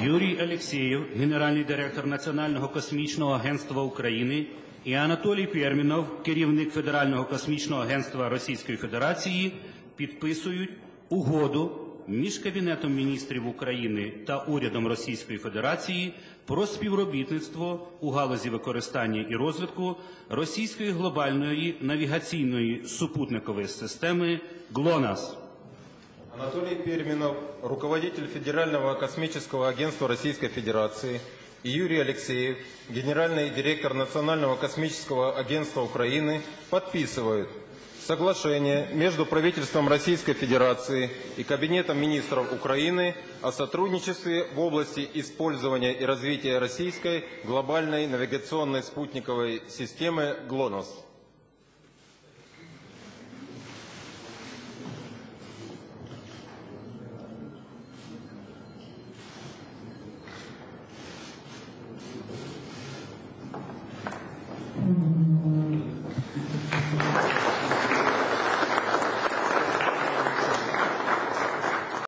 Юрій Алєксєєв, генеральний директор Національного космічного агентства України, і Анатолій Пермінов, керівник Федерального космічного агентства Російської Федерації, підписують угоду між Кабінетом міністрів України та урядом Російської Федерації про співробітництво у галузі використання і розвитку російської глобальної навігаційної супутникової системи ГЛОНАСС. Анатолий Перминов, руководитель Федерального космического агентства Российской Федерации, и Юрий Алексеев, генеральный директор Национального космического агентства Украины, подписывают соглашение между правительством Российской Федерации и Кабинетом министров Украины о сотрудничестве в области использования и развития российской глобальной навигационной спутниковой системы ГЛОНАСС.